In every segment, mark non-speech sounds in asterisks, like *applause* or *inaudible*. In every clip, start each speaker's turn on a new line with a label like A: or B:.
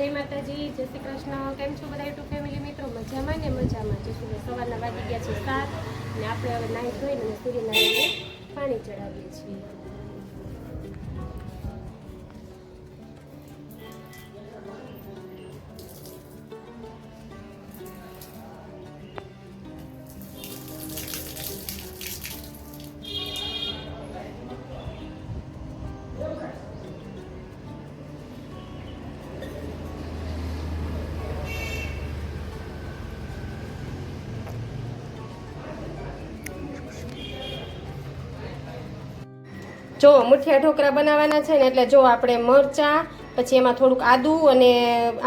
A: જય માતાજી, જય શ્રી કૃષ્ણ. કેમ છો બધા યુટ્યુબ ફેમિલી મિત્રો? મજામાં ને? મજામાં. જશું સવારના વાગી ગયા છે સાત અને આપણે હવે નાહી ધોઈને સૂર્યનારાયણને પાણી ચડાવીએ છીએ. જો મુઠિયા ઢોકળા બનાવવાના છે ને એટલે જો આપણે મરચાં પછી એમાં થોડુંક આદું અને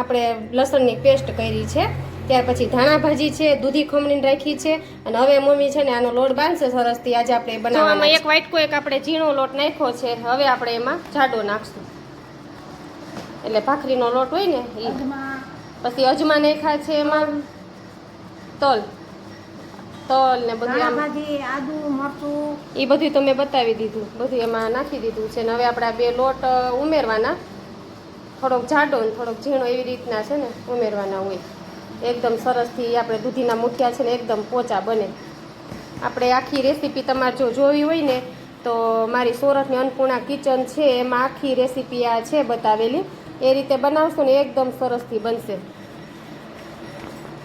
A: આપણે લસણની પેસ્ટ કરી છે. ત્યાર પછી ધાણા ભાજી છે દૂધી ખમણીને રાખી છે અને હવે મમ્મી છે ને આનો લોટ બાંધશે સરસથી આજે આપણે બનાવવામાં એક વાટકો એક આપણે ઝીણો લોટ નાખ્યો છે. હવે આપણે એમાં જાડો નાખશું. એટલે ભાખરીનો લોટ હોય ને એ પછી અજમા નાખ્યા છે એમાં તલ. તલ ને બધું આમ
B: ભાજી આદુ મરચું.
A: એ બધું તો મેં બતાવી દીધું. બધું એમાં નાખી દીધું છે. ને હવે આપણે આ બે લોટ ઉમેરવાના. થોડોક જાડો ને થોડોક ઝીણો એવી રીતના છે ને ઉમેરવાના હોય. એકદમ સરસથી આપણે દૂધીના મુઠિયા છે ને એકદમ પોચા બને. આપણે આખી રેસીપી તમારે જો જોવી હોય ને તો મારી સુરતની અન્નપૂર્ણા કિચન છે એમાં આખી રેસીપી આ છે બતાવેલી. એ રીતે બનાવશો ને એકદમ સરસથી બનશે.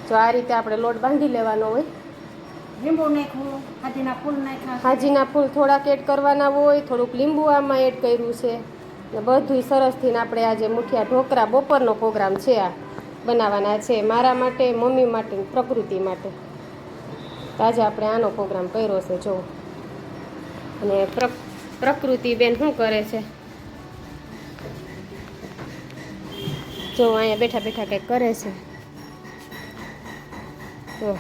A: જો આ રીતે આપણે લોટ બાંધી લેવાનો હોય.
B: લીંબુ નાખ્યું
A: હાજીના ફૂલ થોડાક એડ કરવાના હોય, થોડુંક લીંબુ આમાં એડ કર્યું છે. ને બધુંય સરસથી આપણે આજે મુઠિયા ઢોકરા બપોરનો પ્રોગ્રામ છે આ, બનાવવાના છે મારા માટે, મમ્મી માટે, પ્રકૃતિ માટે. તો આજે આપણે આનો પ્રોગ્રામ કર્યો છે, જો. અને પ્રકૃતિ બેન શું કરે છે? જો, અહીંયા બેઠા બેઠા કંઈક કરે છે. તો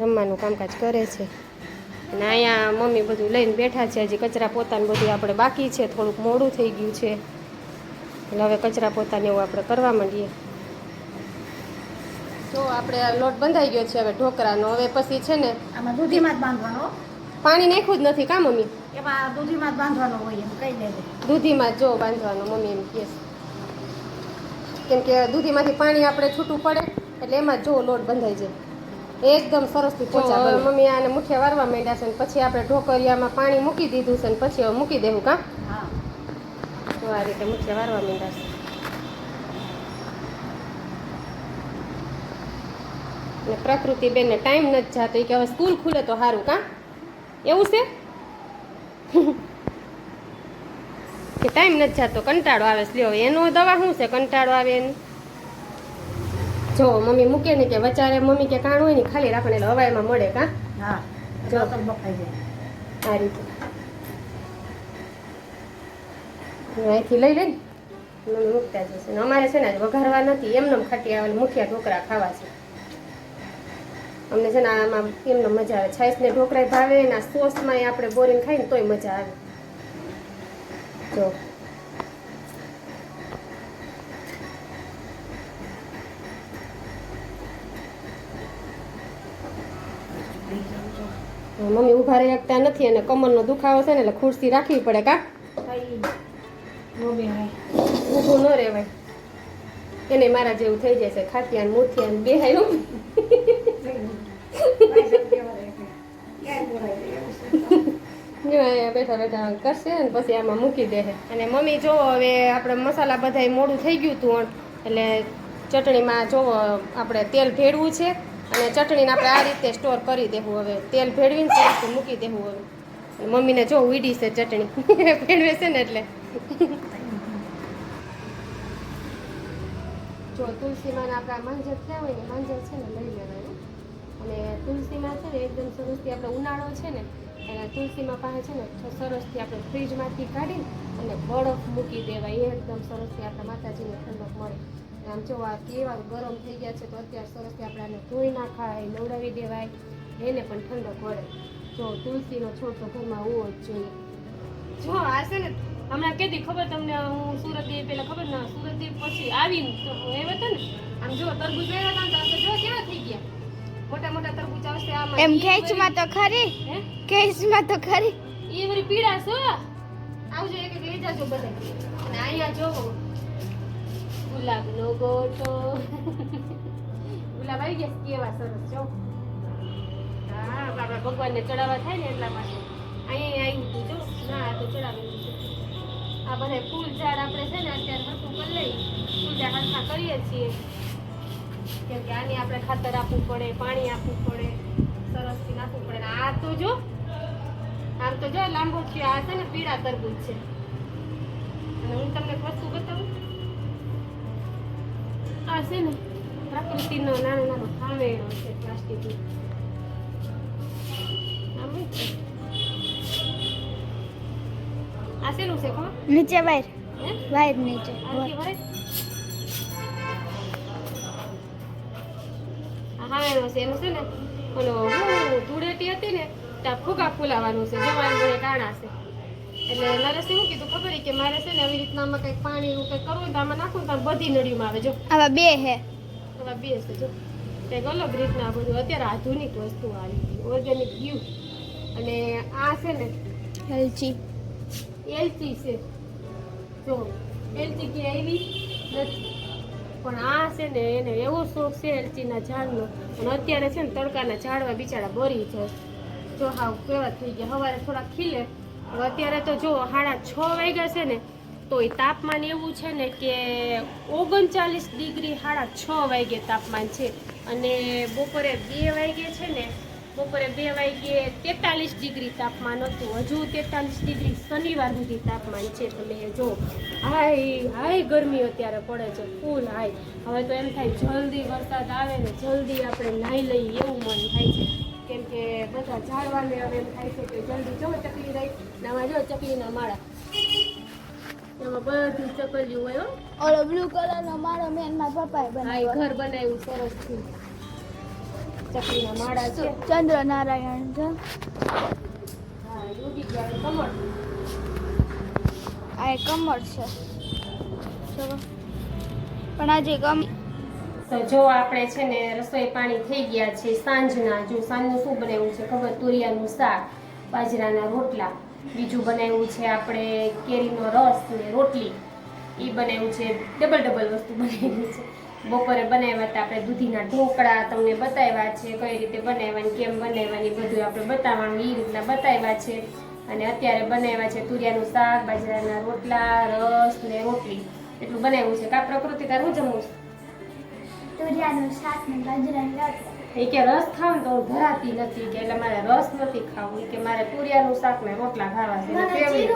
A: રમવાનું કામકાજ કરે છે. અને અહીંયા મમ્મી બધું લઈને બેઠા છે. હજી કચરા પોતાનું બધું આપણે બાકી છે. થોડુંક મોડું થઈ ગયું છે. એટલે હવે કચરા પોતાને એવું આપણે કરવા માંડીએ. તો આપણે આ લોટ બંધાઈ ગયો છે હવે ઢોકરાનો. હવે પછી છે ને
B: આમાં દૂધીમાં જ બાંધવાનો?
A: પાણી નાખ્યું જ નથી કા મમ્મી?
B: એમાં દૂધીમાં જ બાંધવાનો હોય એમ કહી દેજે
A: દૂધીમાં જ બાંધવાનો મમ્મી એમ કહે છે. કેમ કે દૂધીમાંથી પાણી આપણે છૂટું પડે. એટલે એમાં જો લોટ બંધાઈ જાય. એકદમ સરસથી પોચા. મમ્મી આને મુઠિયા વારવા માંડ્યા છે ને પછી આપણે ઢોકરિયામાં પાણી મૂકી દીધું છે ને પછી હવે મૂકી દેવું કા? તો આ રીતે મુઠિયા વારવા માંડ્યા છે. ને પ્રકૃતિ બેનને ટાઈમ નથી જાતો એ કે હવે સ્કૂલ ખુલે તો સારું કા? એવું છે? *laughs* કે ટાઈમ નથી જાતો કંટાળો આવે લ્યો એનો દવા શું છે? કંટાળો આવે એની? જો મમ્મી મૂકે ને કે વચારે મમ્મી કે કાણ હોય ને ખાલી રાખને એટલે હવાઈમાં મળે કા?
B: હા
A: જો. આ રીતે. અહીંથી લઈ લઈને મમ્મી મૂકતા જશે અમારે છે ને વઘારવા નથી એમને ખાટી આવે મુઠિયા ઢોકરા ખાવા છે. અમને છે ને આમાં એમને મજા આવે. છાશ ને ઢોકરા ભાવે ને આ સોસમાં આપણે બોરીને ખાઈએ ને તોય મજા આવે. જો. મમ્મી ઊભા રહી શકતા નથી અને કમરનો દુખાવો છે ને એટલે ખુરશી રાખવી પડે કા ઊભું ન રહેવાય. એને મારા જેવું થઈ જાય છે ખાટિયા મૂઠિયા ને બેહાય જો બેઠા બેઠા કરશે ને પછી આમાં મૂકી દે અને મમ્મી જો હવે આપણે મસાલા બધાય મોડું થઈ ગયું હતું એટલે ચટણીમાં જો આપણે તેલ ભેળવું છે અને ચટણીને આપણે આ રીતે સ્ટોર કરી દેવું હવે. તેલ ભેળવીને સરસ મૂકી દેવું હવે. મમ્મીને જો ઉડી છે ચટણી. *laughs* ભેળવે છે ને એટલે. *laughs* જો તુલસીમાં આપણા માંજર થયા હોય ને માંજર છે ને લઈ લેવાનું અને તુલસીમાં છે ને એકદમ સરસથી આપણે ઉનાળો છે ને, એના તુલસીમાં પાસે છે ને સરસથી આપણે ફ્રીજમાંથી કાઢી અને બરફ મૂકી દેવાય. એકદમ સરસથી આપણા માતાજીને ઠંડક મળે. આમ જો આ કેવા ગરમ થઈ ગયા છે તો અત્યારે સરસથી આપણે આને ધોઈ નાખાય નવડાવી દેવાય એને પણ ઠંડક પડે જો તુલસીનો છોડ તો ઘરમાં હોવો જ જોઈએ. જો આ છે ને હમણાં કેદી ખબર તમને હું સુરત ગઈ પહેલાં ખબર ને સુરત ગઈ પછી આવીને તો એ હતા ને આમ જો તરબૂચ આવ્યા હતા તો જો કેવા થઈ ગયા. મોટા મોટા તરબૂચ આવશે આમાં.
C: એમ ખેંચમાં તો ખરી. ખેંચમાં તો ખરી.
A: એ વરી પીડા છો? આવજો એક એક લઈ જાજો બધા. અને અહીંયા જોવો ગુલાબનો ગોટો ગુલાબ આવી ગયા કે કેવા સરસ, જો. હા આપણા ભગવાનને ચડાવવા થાય ને એટલા માટે. અહીંયા આવ્યું હતું જો. ના, આ તો ચડાવેલું છે. આ બધા ફૂલ ઝાડ આપણે છે ને અત્યારે હરખું કરી લઈ ફૂલ ઝાડ હરખા કરીએ છીએ. કેમ કે આની આપણે ખાતર આપવું પડે, પાણી આપવું પડે સરસથી નાખવું પડે. આ તો જો, આમ તો જો લાંબો છે, આ છે ને પીળા તરબૂચ છે. અને હું તમને વસ્તુ બતાવું. આ છે ને પ્રકૃતિનો નાનો નાનો ખાવેણો છે પ્લાસ્ટિકનો. આ શેનું છે કોણ
C: નીચે
A: હે?
C: વાયર નીચે.
A: હાવેણો છે એનું છે ને ઓલો હું ધૂળેટી હતી ને ત્યાં ફૂગા ફૂલાવાનું છે જવાનું ટાણા છે. એટલે નરેશે શું કીધું ખબર કે મારે છે ને આવી રીતના આમાં કંઈક પાણી એવું કંઈક કરવું તો આમાં નાખું તો બધી નળીમાં આવે જો.
C: આવા બે હે.
A: આવા બે છે જો. કંઈક અલગ રીતના બધું. અત્યારે આધુનિક વસ્તુ આવી હતી ઓર્ગેનિક ગયું અને આ છે ને
C: એલચી.
A: એલચી છે. જો એલચી કે આવી નથી. પણ આ છે ને એને એવો શોખ છે એલચીના ઝાડનો. અને અત્યારે છે ને તડકાના ઝાડવા બિચારા બરી જાય જો હાવ કેવા થઈ ગયા. સવારે થોડા ખીલે. અત્યારે તો જો સાડા છ વાગ્યા છે ને, તો એ તાપમાન એવું છે ને કે ઓગણચાલીસ ડિગ્રી સાડા છ વાગે તાપમાન છે. અને બપોરે બે વાગે છે ને, બપોરે બે વાગ્યે તેતાલીસ ડિગ્રી તાપમાન હતું. હજુ તેતાલીસ ડિગ્રી શનિવાર સુધી તાપમાન છે. તમે જો હાઈ હાઈ ગરમી અત્યારે પડે છે. ફૂલ હાઈ હવે તો એમ થાય જલ્દી વરસાદ આવે ને જલ્દી આપણે નાહી લઈએ એવું મન થાય છે. કેમ કે બધા ઝાડવાને હવે એમ થાય છે કે જલ્દી જો ચકલી રહી ને આમાં જો ચકલીના માળા. એમાં બધું ચકલીઓ હોય
C: ઓલો બ્લુ કલરનો માળો મેં
A: મેનમાં પપ્પાએ
C: બનાવ્યો.
A: ઘર બનાવ્યું સરસથી ચકલીના માળા છે.
C: ચંદ્રનારાયણ છે.
A: હા ઉગી ગયા કમળ.
C: આ કમળ છે. પણ આજે ગમ
A: તો જો આપણે છે ને રસોઈ પાણી થઈ ગયા છે સાંજના, જો સાંજનું શું બનાવ્યું છે ખબર? તુરિયાનું શાક, બાજરાના રોટલા, બીજું બનાવ્યું છે આપણે કેરીનો રસ ને રોટલી. એ બનાવ્યું છે, ડબલ ડબલ વસ્તુ બનાવી છે. બપોરે બનાવ્યા હતા આપણે દૂધીના ઢોકળા, તમને બતાવ્યા છે કઈ રીતે બનાવવાની, કેમ બનાવવાની, બધું આપણે બતાવવાનું, એ રીતના બતાવ્યા છે. અને અત્યારે બનાવ્યા છે તુરિયાનું શાક, બાજરાના રોટલા, રસ ને રોટલી. એટલું બનાવ્યું છે. કા પ્રકૃતિ તારું જમવું છે?
C: તુરિયાનું શાક ને બાજરાની રોટલી
A: એ કે રસ ખાવ તો ધરાતી નથી કે એટલે મારે રસ નથી ખાવું. કે મારે તુરિયાનું શાક ને રોટલા ખાવા છે. કેવી-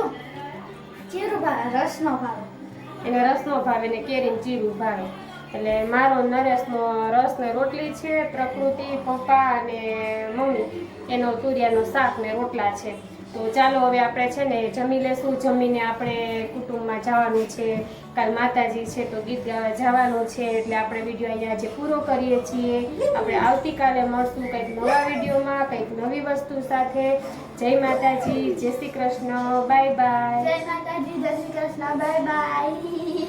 C: ચીરું ભાવે રસ નો ભાવે.
A: એને રસ ભાવે ને કેરીને જીરું ભાવે. એટલે મારો નરેશનો રસ ને રોટલી છે પ્રકૃતિ પપ્પા અને મમ્મી. એનો તુરિયાનો શાક ને રોટલા છે. તો ચાલો હવે આપણે છે ને જમી લેશું. જમીને આપણે કુટુંબમાં જવાનું છે. કાલ માતાજી છે તો ગીત ગાવા જવાનું છે. એટલે આપણે વીડિયો અહીંયા આજે પૂરો કરીએ છીએ. આપણે આવતીકાલે મળશું કંઈક નવા વિડીયોમાં, કંઈક નવી વસ્તુ સાથે. જય માતાજી, જય શ્રી કૃષ્ણ. બાય બાય
C: જય માતાજી, જય શ્રી કૃષ્ણ. Bye bye